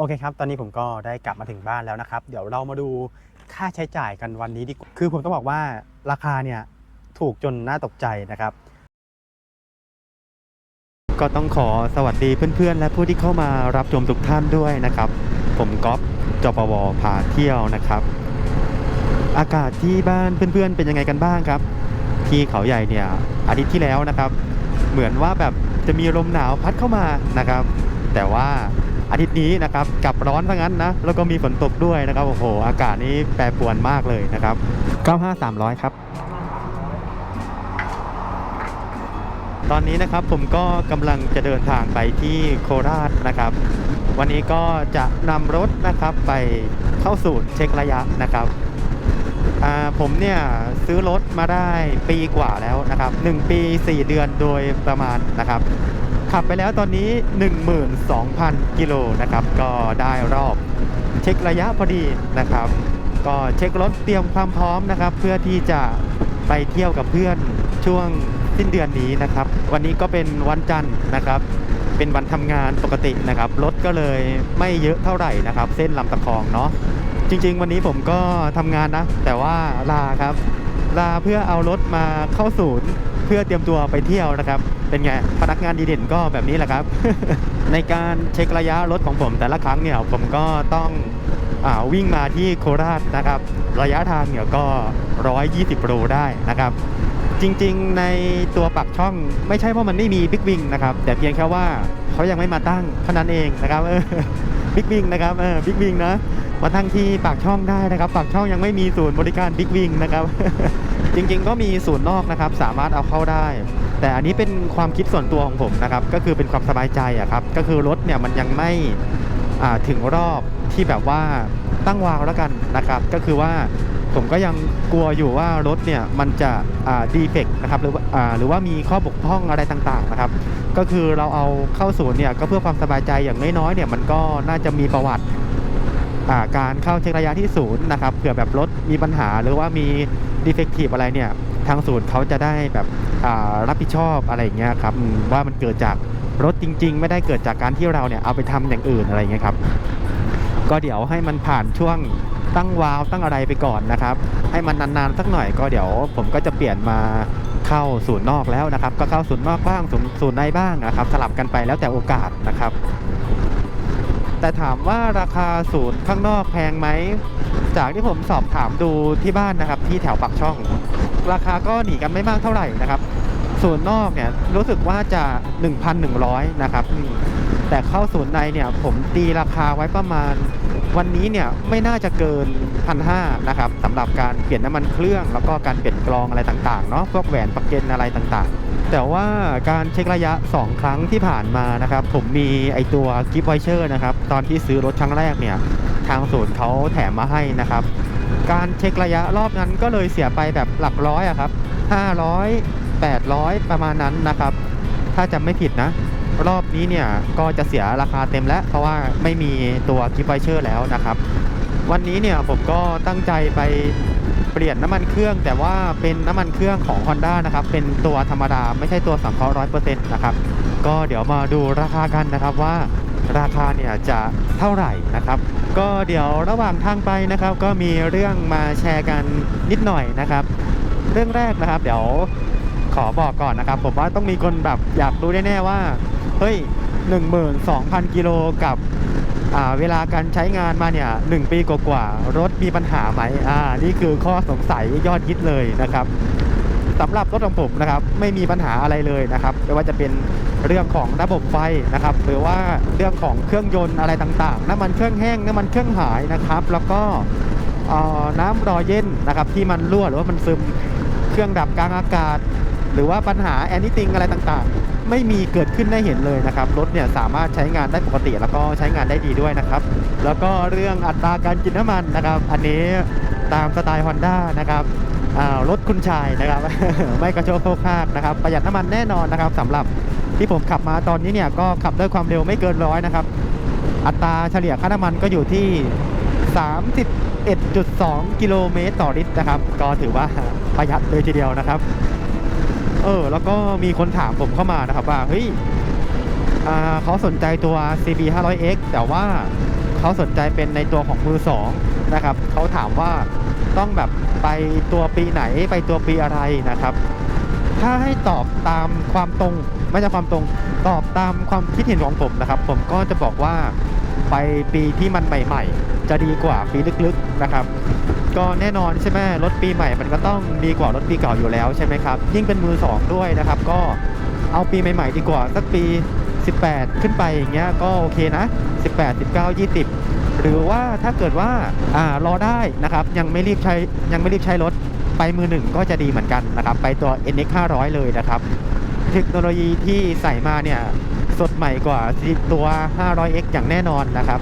โอเคครับ ตอนนี้ผมก็ได้กลับมาถึงบ้านแล้วนะครับ เดี๋ยวเรามาดูค่าใช้จ่ายกันวันนี้ดีกว่า คือผมต้องบอกว่าราคาเนี่ยถูกจนน่าตกใจนะครับ ก็ต้องขอสวัสดีเพื่อนๆ และผู้ที่เข้ามารับชมทุกท่านด้วยนะครับ ผมก๊อฟจปวพาเที่ยวนะครับ อากาศที่บ้านเพื่อนๆ เป็นยังไงกันบ้างครับ ที่เขาใหญ่เนี่ยอาทิตย์ที่แล้วนะครับ เหมือนว่าแบบจะมีลมหนาวพัดเข้ามานะครับ แต่ว่า อาทิตย์นี้นะครับกับร้อนซะงั้นนะแล้วก็มีฝนตกด้วยนะครับโอ้โหอากาศนี้แปรปรวนมากเลยนะครับ 95300 ครับ ตอนนี้นะครับผมก็กำลังจะเดินทางไปที่โคราชนะครับ วันนี้ก็จะนำรถนะครับไปเข้าศูนย์เช็คระยะนะครับผมเนี่ยซื้อรถมาได้ปีกว่าแล้วนะครับ 1 ปี 4 เดือนโดยประมาณนะครับ ขับไปแล้วตอนนี้ 12,000 กิโลนะครับ ก็ได้รอบเช็คระยะพอดีนะครับ ก็เช็ครถเตรียมความพร้อมนะครับ เพื่อที่จะไปเที่ยวกับเพื่อนช่วงสิ้นเดือนนี้นะครับ วันนี้ก็เป็นวันจันทร์นะครับ เป็นวันทำงานปกตินะครับ รถก็เลยไม่เยอะเท่าไหร่นะครับ เส้นลำตะคองเนาะ จริง ๆ วันนี้ผมก็ทำงานนะ แต่ว่าลาครับ ลาเพื่อเอารถมาเข้าศูนย์ พื่อเตรียมตัวไปเที่ยวนะครับ เป็นไงพนักงานดีเด่นก็แบบนี้แหละครับ ในการเช็คระยะรถของผมแต่ละครั้งเนี่ยผมก็ต้องอวิ่งมาที่โคราชนะครับ ระยะทางเนี่ยก็ 120โลได้นะครับ จริงๆในตัวปักช่องไม่ใช่ว่ามันไม่มีบิ๊กวิงนะครับ แต่เพียงแค่ว่าเขายังไม่มาตั้งเท่านั้นเองนะครับ บิ๊กวิงนะครับเออบิ๊กวิงนะมาทั้งที่ปากช่องได้นะครับปากช่องยังไม่มีศูนย์บริการบิ๊กวิงนะครับ จริงๆ ก็มีศูนย์นอกนะครับ สามารถเอาเข้าได้ แต่อันนี้เป็นความคิดส่วนตัวของผมนะครับ ก็คือเป็นความสบายใจอะครับ ก็คือรถเนี่ยมันยังไม่ถึงรอบที่แบบว่าตั้งวาล์วแล้วกันนะครับ ก็คือว่า ผมก็ยังกลัวอยู่ว่ารถเนี่ยมันจะดีเฟกนะครับหรือว่าอ่าหรือว่ามีข้อบกพร่องอะไรต่างๆนะครับ ก็คือเราเอาเข้าศูนย์เนี่ยก็เพื่อความสบายใจอย่างน้อยๆเนี่ยมันก็น่าจะมีประวัติการเข้าเช็คระยะที่ศูนย์นะครับเผื่อแบบรถมีปัญหาหรือว่ามีดีเฟกทีฟอะไรเนี่ยทางศูนย์เขาจะได้แบบรับผิดชอบอะไรอย่างเงี้ยครับว่ามันเกิดจากรถจริง ๆ ไม่ได้เกิดจากการที่เราเนี่ยเอาไปทำอย่างอื่นอะไรเงี้ยครับก็เดี๋ยวให้มันผ่านช่วง ตั้งวาล์วตั้งอะไรไปก่อนนะครับ ให้มันนานๆสักหน่อยก็เดี๋ยว ผมก็จะเปลี่ยนมาเข้าศูนย์นอกแล้วนะครับ ก็เข้าศูนย์นอกบ้างศูนย์ในบ้างนะครับ สลับกันไปแล้วแต่โอกาสนะครับ แต่ถามว่าราคาศูนย์ข้างนอกแพงไหมจากที่ผมสอบถามดูที่บ้านนะครับ ที่แถวปากช่อง ราคาก็หนีกันไม่มากเท่าไหร่นะครับศูนย์นอกเนี่ยรู้สึกว่าจะ 1,100 นะครับ แต่เข้าศูนย์ในเนี่ยผมตีราคาไว้ประมาณ วันนี้เนี่ยไม่น่าจะเกินพันห้านะครับสำหรับการเปลี่ยนน้ำมันเครื่องแล้วก็การเปลี่ยนกรองอะไรต่างๆเนาะพวกแหวนประเก็นอะไรต่างๆ แต่ว่าการเช็คระยะ 2 ครั้งที่ผ่านมานะครับ ผมมีไอตัวกิฟต์ไวเชอร์นะครับ ตอนที่ซื้อรถครั้งแรกเนี่ย ทางศูนย์เขาแถมมาให้นะครับ การเช็คระยะรอบนั้นก็เลยเสียไปแบบหลักร้อยอะครับ500 800 ประมาณนั้นนะครับ ถ้าจำไม่ผิดนะ รอบนี้เนี่ยก็จะเสียราคาเต็มแล้ว เพราะว่าไม่มีตัวกิฟต์ไวเชอร์แล้วนะครับ วันนี้เนี่ยผมก็ตั้งใจไปเปลี่ยนน้ำมันเครื่อง แต่ว่าเป็นน้ำมันเครื่องของ Honda นะครับ เป็นตัวธรรมดาไม่ใช่ตัวสังเคราะห์ร้อยเปอร์เซ็นต์นะครับ ก็เดี๋ยวมาดูราคากันนะครับว่าราคาเนี่ยจะเท่าไหร่นะครับ ก็เดี๋ยวระหว่างทางไปนะครับ ก็มีเรื่องมาแชร์กันนิดหน่อยนะครับ เรื่องแรกนะครับ เดี๋ยวขอบอกก่อนนะครับ ผมว่าต้องมีคนแบบอยากรู้แน่ๆว่า เฮ้ย 12,000 กิโลกับเวลาการใช้งานมาเนี่ยหปีกว่าๆรถมีปัญหาไหมอ่านี่คือข้อสงสัยยอดฮิตเลยนะครับสำหรับรถของผมนะครับไม่มีปัญหาอะไรเลยนะครับไม่ว่าจะเป็นเรื่องของระบบไฟนะครับ หรือว่าเรื่องของเครื่องยนต์อะไรต่างๆน้ำมันเครื่องแห้งน้ำมันเครื่องหายนะครับ แล้วก็น้ำรอเย็นนะครับที่มันรั่วหรือว่ามันซึมเครื่องดับกลางอากาศ หรือว่าปัญหาแอนิติงอะไรต่างๆ ไม่มีเกิดขึ้นได้เห็นเลยนะครับรถเนี่ยสามารถใช้งานได้ปกติ แล้วก็ใช้งานได้ดีด้วยนะครับ แล้วก็เรื่องอัตราการกินน้ำมันนะครับ อันนี้ตามสไตล์ Honda นะครับอ่ารถคุณชายนะครับ ไม่กระโชกโคกคากนะครับ ประหยัดน้ำมันแน่นอนนะครับสำหรับที่ผมขับมาตอนนี้เนี่ยก็ขับด้วยความเร็วไม่เกินร้อยนะครับ อัตราเฉลี่ยค่าน้ำมันก็อยู่ที่ 31.2 กิโลเมตรต่อลิตรนะครับ ก็ถือว่าประหยัดเลยทีเดียวนะครับ ออ แล้วก็มีคนถามผมเข้ามานะครับว่า เฮ้ยเขาสนใจตัว CB 500X แต่ว่าเขาสนใจเป็นในตัวของมือสองนะครับ เขาถามว่าต้องแบบไปตัวปีไหนไปตัวปีอะไรนะครับ ถ้าให้ตอบตามความตรง ไม่ใช่ความตรง ตอบตามความคิดเห็นของผมนะครับ ผมก็จะบอกว่าไปปีที่มันใหม่ ๆ จะดีกว่าปีลึกๆนะครับ ก็แน่นอนใช่ไหมรถปีใหม่มันก็ต้องดีกว่ารถปีเก่าอยู่แล้วใช่ไหมครับ ยิ่งเป็นมือสองด้วยนะครับ ก็เอาปีใหม่ ๆ ดีกว่าสักปี 18 ขึ้นไปอย่างเงี้ยก็โอเคนะ 18 19 20 หรือว่าถ้าเกิดว่าอ่ารอได้นะครับ ยังไม่รีบใช้ยังไม่รีบใช้รถไปมือหนึ่งก็จะดีเหมือนกันนะครับ ไปตัว NX 500 เลยนะครับ เทคโนโลยีที่ใส่มาเนี่ยสดใหม่กว่าตัว 500X อย่างแน่นอนนะครับ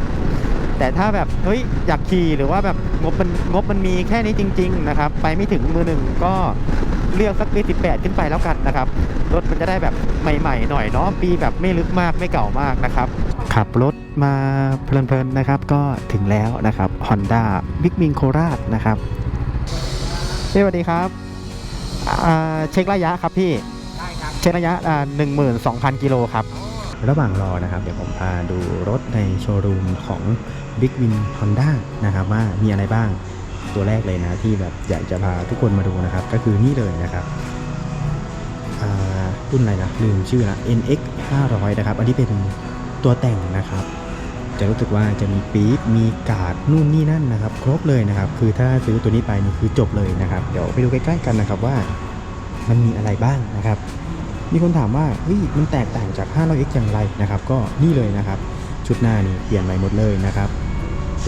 แต่ถ้าแบบเฮ้ยอยากขี่หรือว่าแบบงบมันงบมันมีแค่นี้จริง ๆ นะครับ ไปไม่ถึงมือหนึ่งก็เลือกสักปี18ขึ้นไปแล้วกันนะครับ รถมันจะได้แบบใหม่ๆหน่อยเนาะปีแบบไม่ลึกมากไม่เก่ามากนะครับ ขับรถมาเพลินๆนะครับ ก็ถึงแล้วนะครับ Honda Big Wing โคราชนะครับพี่สวัสดีครับอ่าเช็คระยะครับพี่ได้ครับเช็คระยะอ่าหนึ่งหมื่นสองพันกิโลครับ ระหว่างรอนะครับ เดี๋ยวผมพาดูรถในโชว์รูมของ Big Win Honda นะครับว่ามีอะไรบ้างตัวแรกเลยนะที่แบบอยากจะพาทุกคนมาดูนะครับ ก็คือนี่เลยนะครับอ่ารุ่นอะไรนะลืมชื่อละ NX 500นะครับ อันนี้เป็นตัวแต่งนะครับ จะรู้สึกว่าจะมีปี๊บมีกาดนู่นนี่นั่นนะครับ ครบเลยนะครับ คือถ้าซื้อตัวนี้ไปนี่คือจบเลยนะครับ เดี๋ยวไปดูใกล้ๆกันนะครับว่ามันมีอะไรบ้างนะครับ มีคนถามว่าเฮ้ยมันแตกต่างจาก 500X อย่างไรนะครับ ก็นี่เลยนะครับ ชุดหน้านี่เปลี่ยนใหม่หมดเลยนะครับ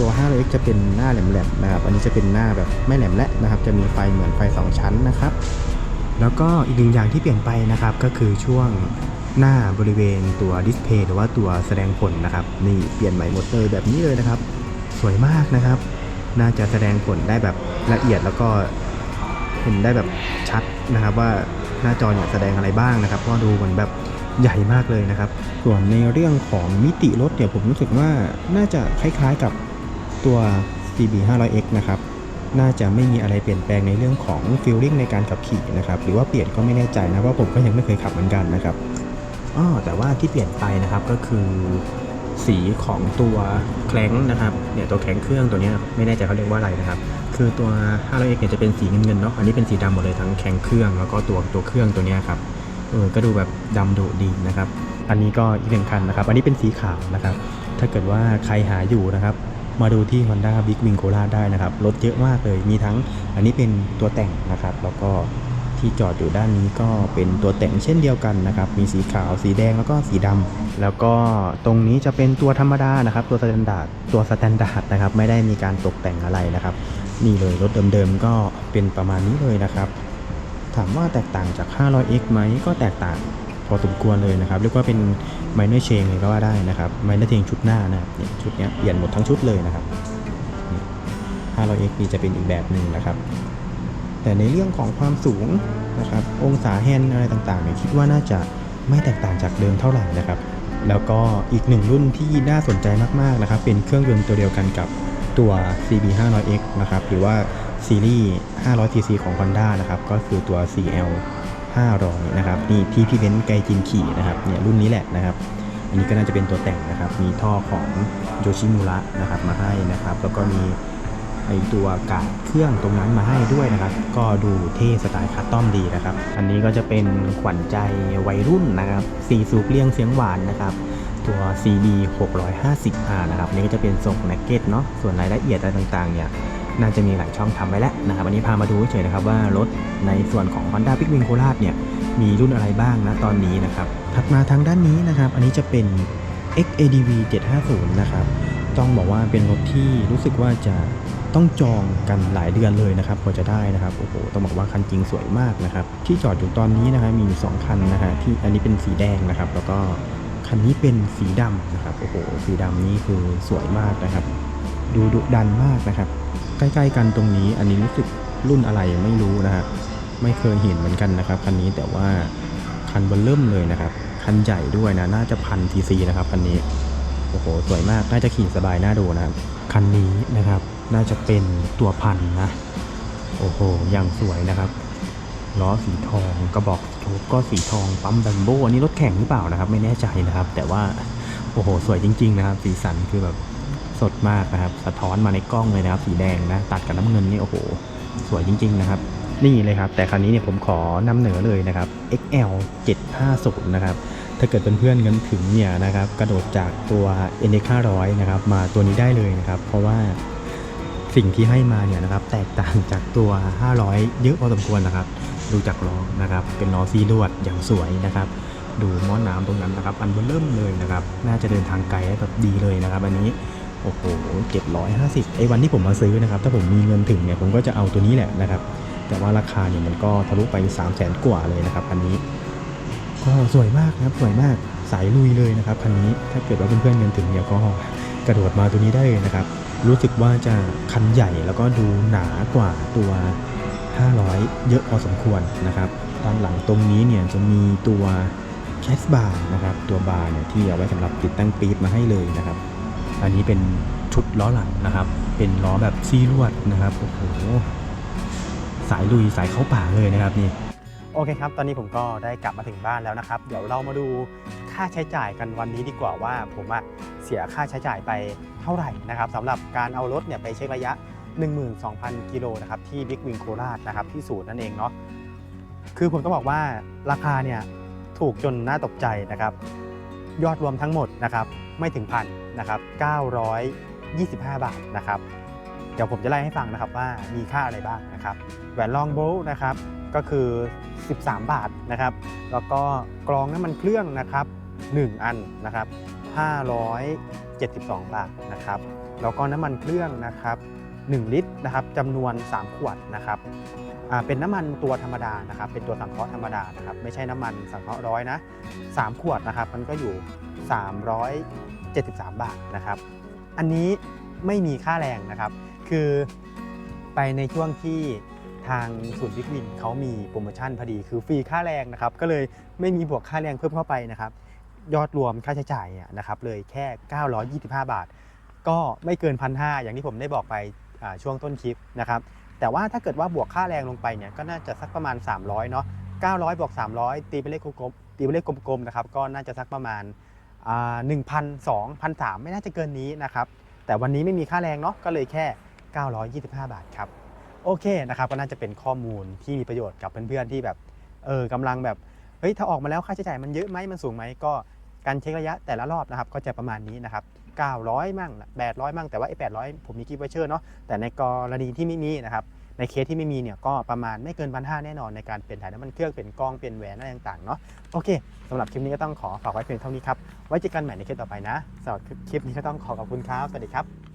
ตัว 500X จะเป็นหน้าแหลมๆนะครับ อันนี้จะเป็นหน้าแบบไม่แหลมและนะครับ จะมีไฟเหมือนไฟ 2 ชั้นนะครับ แล้วก็อีกหนึ่งอย่างที่เปลี่ยนไปนะครับ ก็คือช่วงหน้าบริเวณตัวดิสเพย์หรือว่าตัวแสดงผลนะครับ นี่เปลี่ยนใหม่หมดเลยแบบนี้เลยนะครับ สวยมากนะครับ น่าจะแสดงผลได้แบบละเอียดแล้วก็เห็นได้แบบชัดนะครับ ว่าหน้าจอเนี่ยแสดงอะไรบ้างนะครับเพราะดูเหมือนแบบใหญ่มากเลยนะครับ ส่วนในเรื่องของมิติรถเนี่ยผมรู้สึกว่าน่าจะคล้ายๆกับ ตัว CB 500X นะครับน่าจะไม่มีอะไรเปลี่ยนแปลงในเรื่องของฟีลลิ่งในการขับขี่นะครับหรือว่าเปลี่ยนก็ไม่แน่ใจนะเพราะผมก็ยังไม่เคยขับเหมือนกันนะครับอ้อแต่ว่าที่เปลี่ยนไปนะครับก็คือสีของตัวแคลงนะครับเนี่ยตัวแข็งเครื่องตัวนี้ไม่แน่ใจเขาเรียกว่าอะไรนะครับ คือตัว 500X เนี่ยจะเป็นสีเงินๆเนาะอันนี้เป็นสีดำหมดเลยทั้งแข็งเครื่องแล้วก็ตัวตัวเครื่องตัวนี้ครับเออก็ดูแบบดำดุดีนะครับ อันนี้ก็อีกหนึ่งคันนะครับ อันนี้เป็นสีขาวนะครับ ถ้าเกิดว่าใครหาอยู่นะครับ มาดูที่ Honda Big Wing โคราชได้นะครับ รถเยอะมากเลย มีทั้งอันนี้เป็นตัวแต่งนะครับ แล้วก็ที่จอดอยู่ด้านนี้ก็เป็นตัวแต่งเช่นเดียวกันนะครับ มีสีขาว สีแดงแล้วก็สีดำแล้วก็ตรงนี้จะเป็นตัวธรรมดานะครับ ตัวสแตนดาร์ดตัวสแตนดาร์ดนะครับ ไม่ได้มีการตกแต่งอะไรนะครับ นี่เลยรถเดิมๆก็เป็นประมาณนี้เลยนะครับ ถามว่าแตกต่างจาก 500X ไหมก็แตกต่าง พอสมควรเลยนะครับ เรียกว่าเป็น minor change เลยก็ว่าได้นะครับ minor change ชุดหน้านะเนี่ยชุดนี้เปลี่ยนหมดทั้งชุดเลยนะครับ 500X นี่จะเป็นอีกแบบหนึ่งนะครับ แต่ในเรื่องของความสูงนะครับ องศาแฮนด์อะไรต่างๆเนี่ยคิดว่าน่าจะไม่แตกต่างจากเดิมเท่าไหร่นะครับ แล้วก็อีกหนึ่งรุ่นที่น่าสนใจมากๆนะครับ เป็นเครื่องยนต์ตัวเดียวกันกับตัว CB 500X นะครับ หรือว่าซีรีส์ 500cc ของ Honda นะครับ ก็คือตัว CL 500นะครับนี่ที่พี่เบนซ์ไกจินขี่นะครับเนี่ยรุ่นนี้แหละนะครับ อันนี้ก็น่าจะเป็นตัวแต่งนะครับ มีท่อของโยชิมุระนะครับมาให้นะครับ แล้วก็มีไอตัวกาดเครื่องตรงนั้นมาให้ด้วยนะครับ ก็ดูเท่สไตล์คัสตอมดีนะครับ อันนี้ก็จะเป็นขวัญใจวัยรุ่นนะครับสีสูบเรียงเสียงหวานนะครับตัว CD 650R นะครับอันนี่ก็จะเป็นทรงแนกเก็ตเนาะส่วนรายละเอียดอะไรต่างๆเนี่ย น่าจะมีหลายช่องทำไว้แล้วนะครับอันนี้พามาดูเฉยๆนะครับว่ารถในส่วนของ Honda Big Wing โคราชเนี่ยมีรุ่นอะไรบ้างนะตอนนี้นะครับถัดมาทางด้านนี้นะครับอันนี้จะเป็น XADV 750 นะครับ ต้องบอกว่าเป็นรถที่รู้สึกว่าจะต้องจองกันหลายเดือนเลยนะครับกว่าจะได้นะครับโอ้โหต้องบอกว่าคันจริงสวยมากนะครับ ที่จอดอยู่ตอนนี้นะครับมีอยู่สองคันนะฮะที่อันนี้เป็นสีแดงนะครับ แล้วก็คันนี้เป็นสีดำนะครับโอ้โหสีดำนี้คือสวยมากนะครับ ดูดุดันมากนะครับ ใกล้ๆกันตรงนี้ อันนี้รู้สึกรุ่นอะไรไม่รู้นะครับไม่เคยเห็นเหมือนกันนะครับคันนี้แต่ว่าคันเบนเริ่มเลยนะครับคันใหญ่ด้วยนะน่าจะพันทีซีนะครับคันนี้โอ้โหสวยมากน่าจะขี่สบายน่าดูนะครับคันนี้นะครับน่าจะเป็นตัวพันนะ โอ้โหอย่างสวยนะครับล้อสีทองกระบอกโชคก็สีทองปั๊มดัมโบอันนี้รถแข่งหรือเปล่านะครับ ไม่แน่ใจนะครับ แต่ว่าโอ้โหสวยจริง ๆ นะครับ สีสันคือแบบ สดมากนะครับ สะท้อนมาในกล้องเลยนะครับสีแดงนะตัดกับน้ำเงินนี่โอ้โห สวยจริง ๆ นะครับ นี่เลยครับ แต่คราวนี้เนี่ยผมขอนำเหนือเลยนะครับ XL 750นะครับถ้าเกิดเป็นเพื่อนกันถึงเนี่ยนะครับกระโดดจากตัว NX 500นะครับมาตัวนี้ได้เลยนะครับ เพราะว่าสิ่งที่ให้มาเนี่ยนะครับแตกต่างจากตัว 500 เยอะพอสมควรนะครับ ดูจากล้อนะครับ เป็นล้อซีลวดอย่างสวยนะครับ ดูม้อนน้ำตรงนั้นนะครับ อันเบอร์เริ่มเลยนะครับ น่าจะเดินทางไกลได้แบบดีเลยนะครับ อันนี้ โอ้โห750ไอ้วันที่ผมมาซื้อนะครับ ถ้าผมมีเงินถึงเนี่ยผมก็จะเอาตัวนี้แหละนะครับ แต่ว่าราคาเนี่ยมันก็ทะลุไป3 0 0แสนกว่าเลยนะครับคันนี้ ก็สวยมากครับสวยมากสายลุยเลยนะครับคันนี้ถ้าเกิดว่าเพื่อนๆเงินถึงเนี่ยก็กระโดดมาตัวนี้ได้เลยนะครับ รู้สึกว่าจะคันใหญ่แล้วก็ดูหนากว่าตัว 500 เยอะพอสมควรนะครับด้านหลังตรงนี้เนี่ยจะมีตัวแคสบาร์นะครับ ตัวบาร์เนี่ยที่เอาไว้สำหรับติดตั้งปี๊บมาให้เลยนะครับ อันนี้เป็นชุดล้อหลังนะครับ เป็นล้อแบบซีลวดนะครับ โอ้โห สายลุยสายเข้าป่าเลยนะครับนี่ โอเคครับ ตอนนี้ผมก็ได้กลับมาถึงบ้านแล้วนะครับ เดี๋ยวเรามาดูค่าใช้จ่ายกันวันนี้ดีกว่าว่าผมอะเสียค่าใช้จ่ายไปเท่าไหร่นะครับสำหรับการเอารถเนี่ยไปเช็คระยะ 12,000 กิโลนะครับที่บิ๊กวิงโคราชนะครับที่ศูนย์นั่นเองเนาะ คือผมต้องบอกว่าราคาเนี่ยถูกจนน่าตกใจนะครับ ยอดรวมทั้งหมดนะครับไม่ถึงพัน นะครับ925 บาทนะครับ เดี๋ยวผมจะไล่ให้ฟังนะครับว่ามีค่าอะไรบ้างนะครับ แหวนลองโบลต์นะครับก็คือ 13 บาทนะครับ แล้วก็กรองน้ำมันเครื่องนะครับ 1 อันนะครับ 572 บาทนะครับ แล้วก็น้ำมันเครื่องนะครับ 1 ลิตรนะครับจำนวน 3 ขวดนะครับเป็นน้ำมันตัวธรรมดานะครับ เป็นตัวสังเคราะห์ธรรมดานะครับ ไม่ใช่น้ำมันสังเคราะห์ร้อยนะ 3 ขวดนะครับ มันก็อยู่ 73 บาทนะครับ อันนี้ไม่มีค่าแรงนะครับ คือไปในช่วงที่ทางศูนย์บิ๊กวินเขามีโปรโมชั่นพอดี คือฟรีค่าแรงนะครับ ก็เลยไม่มีบวกค่าแรงเพิ่มเข้าไปนะครับ ยอดรวมค่าใช้จ่ายเนี่ยนะครับเลยแค่ 925 บาท ก็ไม่เกินพันหอย่างที่ผมได้บอกไปช่วงต้นคลิปนะครับ แต่ว่าถ้าเกิดว่าบวกค่าแรงลงไปเนี่ยก็น่าจะสักประมาณ 300เนาะ900บวก300 ตีเป็นเลขกลมตีเป็นเลขกลมๆนะครับ ก็น่าจะสักประมาณ หนึ่งพันสองพันสามไม่น่าจะเกินนี้นะครับ แต่วันนี้ไม่มีค่าแรงเนาะก็เลยแค่ 925 บาทครับ โอเคนะครับก็น่าจะเป็นข้อมูลที่มีประโยชน์กับเพื่อนๆที่แบบเออกำลังแบบเฮ้ยถ้าออกมาแล้วค่าใช้จ่ายมันเยอะไหมมันสูงไหมก็การเช็คระยะแต่ละรอบนะครับก็จะประมาณนี้นะครับ 900 มั่ง 800 มั่งแต่ว่าไอ้800 ผมมีกิฟต์ไวเชอร์เนาะแต่ในกรณีที่ไม่มีนะครับ ในเคสที่ไม่มีเนี่ยก็ประมาณไม่เกินพันห้าแน่นอนในการเปลี่ยนถ่ายน้ำมันเครื่องเปลี่ยนกล้องเปลี่ยนแหวนอะไรต่างๆเนาะโอเคสำหรับคลิปนี้ก็ต้องขอฝากไว้เพียงเท่านี้ครับไว้เจอกันใหม่ในคลิปต่อไปนะสำหรับคลิปนี้ก็ต้องขอขอบคุณครับสวัสดีครับ